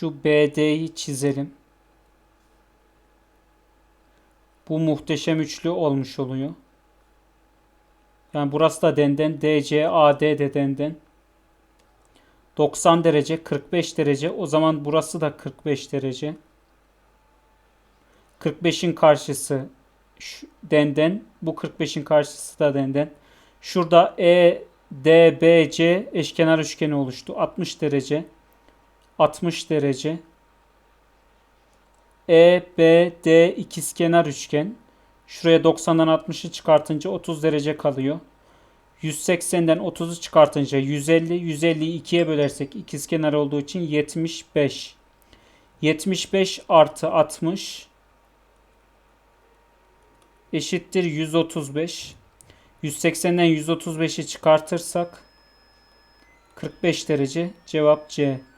Şu BD'yi çizelim. Bu muhteşem üçlü olmuş oluyor. Yani burası da denden. DC, AD de denden. 90 derece, 45 derece. O zaman burası da 45 derece. 45'in karşısı denden. Bu 45'in karşısı da denden. Şurada E, D, B, C eşkenar üçgeni oluştu. 60 derece. 60 derece. E, B, D ikizkenar üçgen. Şuraya 90'dan 60'ı çıkartınca 30 derece kalıyor. 180'den 30'u çıkartınca 150, 150'yi 2'ye bölersek ikizkenar olduğu için 75. 75 artı 60 eşittir 135. 180'den 135'i çıkartırsak 45 derece cevap C.